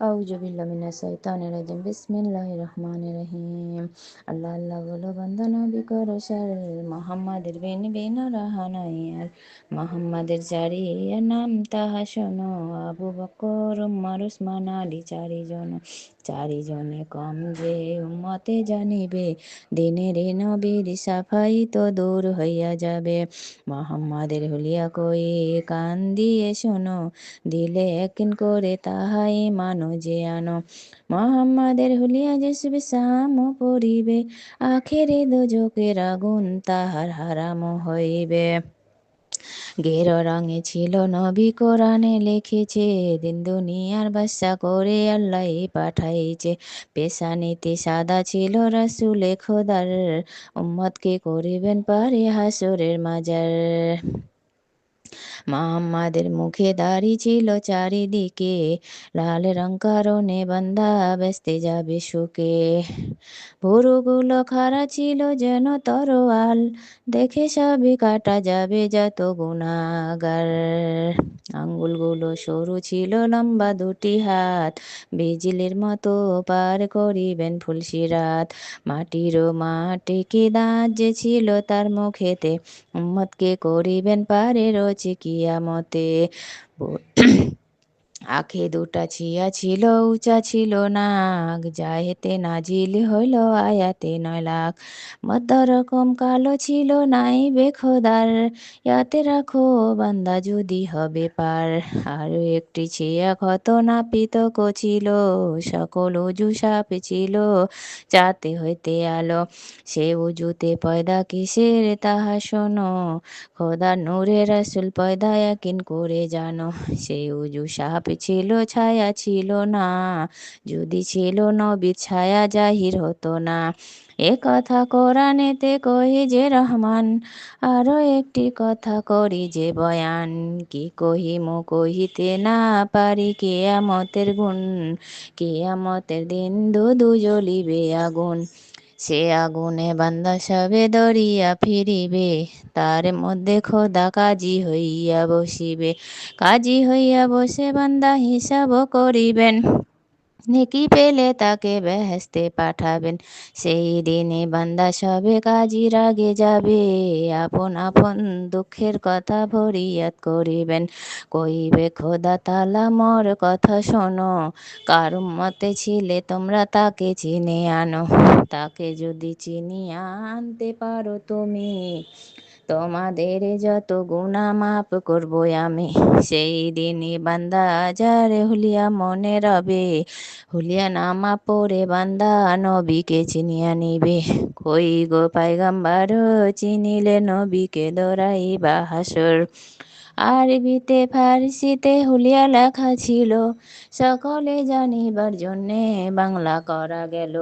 আউজুবিল্লামিনাশাইতানিরাজিম বিসমিল্লাহির রহমানির রহিম আল্লাহ আল্লাহ বলো বান্দা নবী করো সার মোহাম্মদের বিন বিন রাহানাই মোহাম্মদের চারি নাম তাহা শোনো, আবু বকর উম্মর উসমান, আলী চারিজন। চারিজনে কম যে উম্মতে জানিবে, দিনের নবীর সাফাই তো দূর হইয়া যাবে। মোহাম্মদের হুলিয়া কই কান দিয়ে শোনো, দিলে একিন করে তাহাই মানো যে আনো। মোহাম্মদের হুলিয়া যে সাম পড়িবে আখেরে দোজকের আগুন তাহার হারাম হইবে। গের রঙে ছিল নবী কোরআনে লিখেছে দিন দুনিয়ার বাসা করে আল্লাহ পাঠাইছে। পেশানিতে সাদা ছিল রাসুলে খোদার, উম্মতকে করিবেন পারে হাসুরের মাজার। মোহাম্মদের মুখে দাড়ি ছিল চারিদিকে। লাল রং কারণে বান্দা বেসতে যাবে সুখে। ভুরুগুলো খাড়া ছিল যেন তরোয়াল। দেখে সবই কাটা যাবে যত গুণাগার। আঙ্গুলগুলো সরু ছিল, লম্বা দুটি হাত। বিজলির মতো পার করিবেন ফুলসি ফুলসিরাত মাটিরও মাটিকে দাঁত যে ছিল তার মুখেতে। উম্মতকে করিবেন পারে রচে কিয়ামতে আখে দুটা ছিয়া ছিল, উঁচা ছিল নাক। যাহেতে নাজিল হইল আয়াতে নয় লাখ। মধ্য রকম কালো ছিল নাই বেখোদার ইয়াতে রাখো বান্দা যদি হবে পার। আর একটি ছিয়া ক্ষত নাপিত ছিল সকল উজু সাপ ছিল যাতে হইতে আলো। সে উজুতে পয়দা কিসের তাহা শোনো। খোদা নূরে রাসুল পয়দা একিন করে জানো। সেই উজু সাপ ছিল, ছায়া ছিল না। যদি ছিল নবীর ছায়া, জাহির হতো না। এ কথা কোরআনেতে কহি যে রহমান? আরও একটি কথা করি যে বয়ান। কি কহি কহিমু কহিতে না পারি কেয়ামতের গুণ। কেয়ামতের দিন দুদু জ্বলিবে আগুন। সে আগুনে বান্দা সবে দরিয়া ফিরিবে, তার মধ্যে খোদা কাজী হইয়া বসিবে। কাজী হইয়া বসে বান্দা হিসাব করিবেন। নেকি পেলে তাকে বেহেস্তে পাঠাবেন। সেই দিনে বান্দা সবে কাজী রাগে যাবে। আপন আপন দুঃখের কথা ভরিয়াত করিবেন। কইবে, খোদা তালা মর কথা শোনো। কার মতে ছিলে তোমরা তাকে চিনে আনো। তাকে যদি চিনিয়া আনতে পারো তুমি। তোমাদের যত গুণা মাপ করব আমি, সেই দিনই বান্দা যারে হুলিয়া মনে রবে, হুলিয়া নামা পড়ে বান্দা নবীকে চিনিয়া নিবে। কই গো পাইগাম্বার, চিনিলে নবীকে দরাই বা হাসর। আরবিতে ফার্সিতে হুলিয়া লেখা ছিল, সকলে জানিবার জন্যে বাংলা করা গেল।